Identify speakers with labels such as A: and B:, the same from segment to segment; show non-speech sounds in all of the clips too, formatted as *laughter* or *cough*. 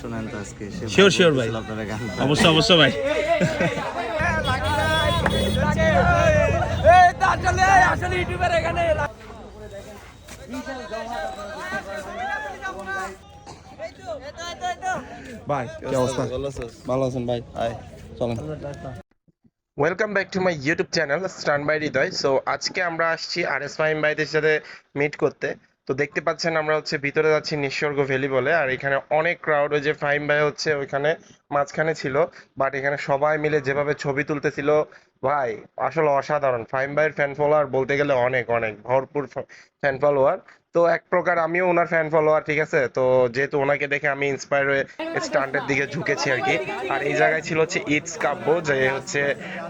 A: শোনান তো আজকে।
B: Sure, sure, ভাই। অবশ্যই অবশ্যই ভাই।
C: ভাই কি অবস্থা? ভালো আছেন ভাই? চলেন।
D: Welcome back to my YouTube channel stun by Hridoy so আজকে আমরা আসছি আর এস ফাহিম ভাইদের সাথে মিট করতে। তো দেখতে পাচ্ছেন আমরা হচ্ছে ভিতরে যাচ্ছি নিঃস্বর্গ ভ্যালি বলে, আর এখানে অনেক ক্রাউড ওই যে ফাইম ভাই হচ্ছে ওইখানে মাঝখানে ছিল বাট এখানে সবাই মিলে যেভাবে ছবি তুলতেছিল, ভাই, আসলে অসাধারণ। ফাইম ভাইয়ের ফ্যান ফলোয়ার বলতে গেলে অনেক অনেক, ভরপুর ফ্যান ফলোয়ার তো এক প্রকার আমিও ওনার ফ্যান ফলোয়ার ঠিক আছে? তো যেহেতু ওনাকে দেখে আমি ইন্সপায়ার হয়ে স্টান্টের দিকে ঝুঁকেছি আর কি। আর এই জায়গায় ছিল হচ্ছে ইটস কাব্য, যে হচ্ছে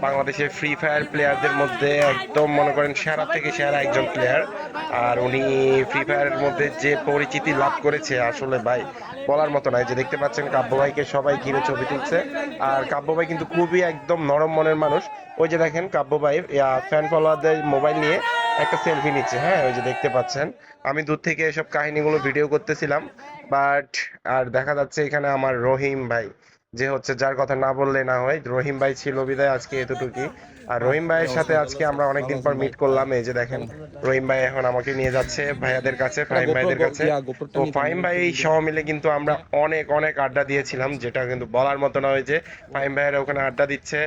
D: বাংলাদেশের ফ্রি ফায়ার প্লেয়ারদের মধ্যে একদম মনে করেন সেরা থেকে সেরা একজন প্লেয়ার আর উনি ফ্রি ফায়ারের মধ্যে যে পরিচিতি লাভ করেছে, আসলে ভাই বলার মতো নয়। যে দেখতে পাচ্ছেন কাব্য ভাইকে সবাই ঘিরে ছবি তুলছে। আর কাব্য ভাই কিন্তু খুবই একদম নরম মনের মানুষ। ওই যে দেখেন কাব্য ভাই ফ্যান ফলোয়ারদের মোবাইল নিয়ে একটা সেলফি নিচ্ছে হ্যাঁ ওই যে দেখতে পাচ্ছেন। আমি দূর থেকে এসব কাহিনীগুলো ভিডিও করতেছিলাম বাট আর দেখা যাচ্ছে এখানে আমার রহিম ভাই যে হচ্ছে যার কথা না বললে না হয় রহিম ভাই ছিল বিদায় আজকে এতটুকুই। আর রহিম ভাইয়ের সাথে আজকে আমরা অনেকদিন পর মিট করলাম এই যে দেখেন রহিম ভাই এখন আমাকে নিয়ে যাচ্ছে ভাইয়াদের কাছে ফাহিম ভাইদের কাছে। তো ফাহিম ভাই সহ মিলে কিন্তু আমরা অনেক অনেক আড্ডা দিয়েছিলাম যেটা কিন্তু বলার মতো নয় যে ফাহিম ভাইয়েরা ওখানে আড্ডা দিচ্ছে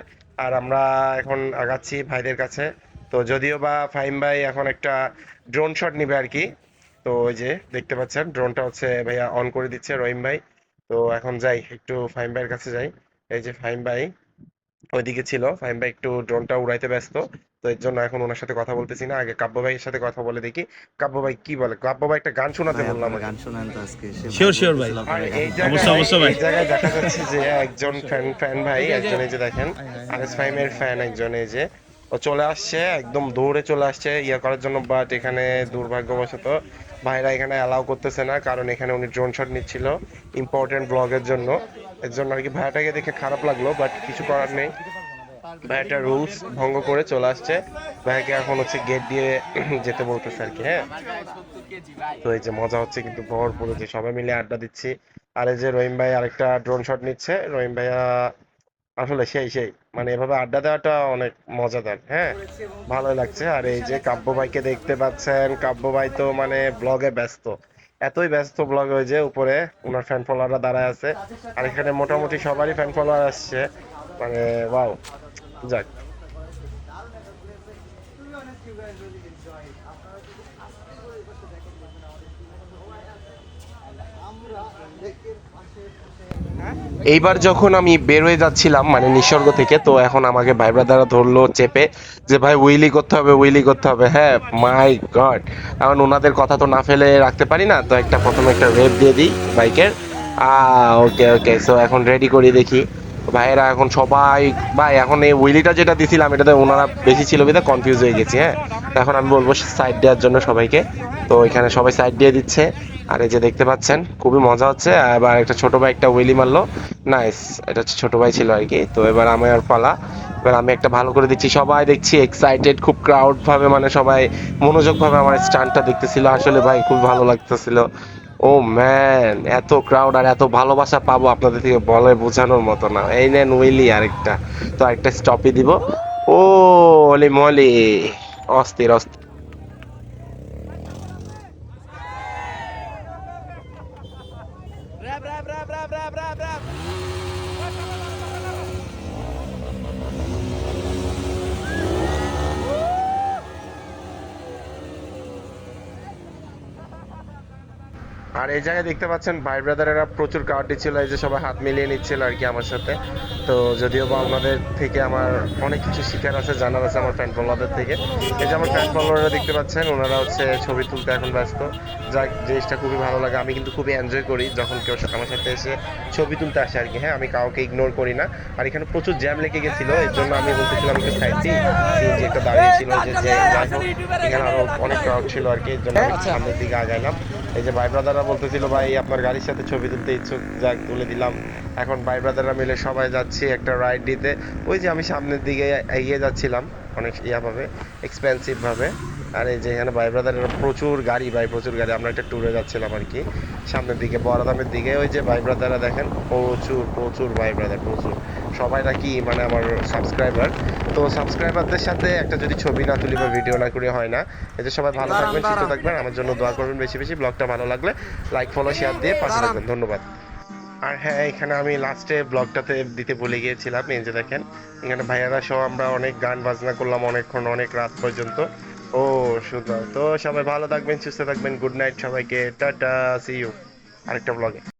D: আর আমরা এখন আগাচ্ছি ভাইদের কাছে। তো যদিও বা ফাহিম ভাই এখন একটা ড্রোন শট নিবে আর কি। তো ওই যে দেখতে পাচ্ছেন ড্রোনটা হচ্ছে ভাইয়া অন করে দিচ্ছে রহিম ভাই। তো এখন যাই একটু ফাহিম ভাইয়ের কাছে যাই। এই যে ফাহিম ভাই ওইদিকে ছিল। ফাহিম ভাই একটু ড্রোনটা উড়াইতে ব্যস্ত তো এর জন্য এখন ওনার সাথে কথা বলতেছি না। আগে কাব্য ভাইয়ের সাথে কথা বলে দেখি। কাব্য ভাই কি বলে? কাব্য ভাই একটা গান শোনাতে বললাম
A: গান শোনান তো আজকে
B: ভাই।
D: জায়গায়
B: অবশ্যই, অবশ্যই ভাই।
D: এই জায়গায় দেখা যাচ্ছে যে একজন ফ্যান ফ্যান ভাই একজন এই যে দেখেন আরএস ফাহিমের ফ্যান একজন এই যে। ও চলে আসছে, একদম দৌড়ে চলে আসছে ইয়ে করার জন্য বাট এখানে দুর্ভাগ্যবশত ভাইরা এখানে অ্যালাউ করতেছে না, কারণ এখানে উনি ড্রোন শট নিচ্ছিল ইম্পর্টেন্ট ব্লগের জন্য। এর জন্য আর কি ভাইয়াটাকে দেখে খারাপ লাগল বাট কিছু করার নেই। ভাইয়াটা রুলস ভঙ্গ করে চলে আসছে। ভাইয়াকে এখন হচ্ছে গেট দিয়ে *clears throat* যেতে বলতেছে আর কি হ্যাঁ? তো এই যে মজা হচ্ছে কিন্তু ভরপুর, যে সবাই মিলে আড্ডা দিচ্ছি। আর এই যে রহিম ভাই আরেকটা ড্রোন শট নিচ্ছে। রহিম ভাইয়া আসলে সেই সেই। মানে এভাবে আড্ডা দেওয়াটা অনেক মজাদার হ্যাঁ? ভালো লাগছে। আর এই যে কাব্য ভাইকে দেখতে পাচ্ছেন, কাব্য ভাই তো মানে ব্লগে ব্যস্ত। এতই ব্যস্ত ব্লগ ওই যে উপরে ওনার ফ্যান ফলোয়াররা দাঁড়ায় আছে। আর এখানে মোটামুটি সবারই ফ্যান ফলোয়ার আসছে। মানে ওয়াও যাক। এইবার যখন আমি বের হয়ে যাচ্ছিলাম মানে নিসর্গ থেকে, তো এখন আমাকে ভাই ব্রাদাররা ধরলো চেপে যে, ভাই, উইলি করতে হবে, উইলি করতে হবে। হ্যাঁ মাই গড। এখন ওনাদের কথা তো না ফেলে রাখতে পারি না, তো একটা প্রথমে একটা রেপ দিয়ে দিই বাইকের। ওকে ওকে সো এখন রেডি করি দেখি। ভাইয়েরা, এখন সবাই, ভাই, এখন এই উইলিটা যেটা দিছিলাম, এটাতে ওনারা বেশি ছিল বিধা কনফিউজ হয়ে গেছি হ্যাঁ? এখন আমি বলব সাইড দেওয়ার জন্য সবাইকে। তো এখানে সবাই সাইড দিয়ে দিচ্ছে। আর এই যে দেখতে পাচ্ছেন, খুবই মজা হচ্ছে। এবার একটা ছোট ভাই, একটা উইলি মারলো। নাইস এটা হচ্ছে ছোট ভাই ছিল আর কি তো এবার আমি আর পালা। এবার আমি একটা ভালো করে দিচ্ছি। সবাই দেখছি এক্সাইটেড খুব ক্রাউড ভাবে মানে সবাই মনোযোগ ভাবে আমার স্টান্টটা দেখতেছিল। আসলে ভাই, খুব ভালো লাগতেছিল। ও ম্যান, এত ক্রাউড আর এত ভালোবাসা পাবো আপনাদের থেকে বলে বোঝানোর মতো না। এই নেন উইলি আরেকটা। তো আরেকটা স্টপি দিব। ও অলি মলি। অস্থির অস্থির। আর এই জায়গায় দেখতে পাচ্ছেন ভাই ব্রাদারেরা প্রচুর কার্ডি ছিল, এই যে সবাই হাত মিলিয়ে নিচ্ছিল আর কি আমার সাথে। তো যদিও বা ওনাদের থেকে আমার অনেক কিছু শিখার আছে, জানার আছে আমার ফ্যান ফলোয়ারদের থেকে। এই যে আমার ফ্যান ফলোয়াররা দেখতে পাচ্ছেন, ওনারা হচ্ছে ছবি তুলতে এখন ব্যস্ত। যাক, জিনিসটা খুবই ভালো লাগে। আমি কিন্তু খুবই এনজয় করি যখন কেউ আমার সাথে এসে ছবি তুলতে আসে আর কি। হ্যাঁ আমি কাউকে ইগনোর করি না। আর এখানে প্রচুর জ্যাম লেগে গেছিল এর জন্য আমি বলতেছিলাম একটু সাইড সিএনজি একটা দাঁড়িয়ে ছিল, যে যে হোক, এখানে আরও অনেক ক্রাউড ছিল আর কি এর জন্য আমি সামনের দিকে আগাইলাম। এই যে ভাই ব্রাদাররা বলতেছিল, ভাই, আপনার গাড়ির সাথে ছবি তুলতে ইচ্ছুক, যাক, তুলে দিলাম। এখন ভাই ব্রাদাররা মিলে সবাই যাচ্ছি একটা রাইড দিতে। ওই যে আমি সামনের দিকে এগিয়ে যাচ্ছিলাম, অনেক ইয়াভাবে এক্সপেন্সিভভাবে এক্সপেন্সিভ ভাবে। আর এই যে এখানে ভাই ব্রাদারের প্রচুর গাড়ি ভাই প্রচুর গাড়ি। আমরা একটা ট্যুরে যাচ্ছিলাম আর কি। সামনের দিকে বড়দামের দিকে। ওই যে ভাই ব্রাদাররা দেখেন প্রচুর প্রচুর ভাই ব্রাদার প্রচুর। সবাই নাকি মানে আমার সাবস্ক্রাইবার তো সাবস্ক্রাইবারদের সাথে একটা যদি ছবি না তুলি বা ভিডিও না করে হয় না। এতে সবাই ভালো থাকবেন সুস্থ থাকবেন। আমার জন্য দোয়া করবেন বেশি বেশি। ব্লগটা ভালো লাগলে লাইক ফলো শেয়ার দিয়ে পাশে থাকবেন। ধন্যবাদ। আর হ্যাঁ এখানে আমি লাস্টে ব্লগটাতে দিতে ভুলে গিয়েছিলাম। এই যে দেখেন এখানে ভাইয়ারা সহ আমরা অনেক গান বাজনা করলাম অনেকক্ষণ অনেক রাত পর্যন্ত। ও, সুন্দর। তো সবাই ভালো থাকবেন, সুস্থ থাকবেন গুড নাইট সবাইকে, টাটা সি ইউ আরেকটা ব্লগে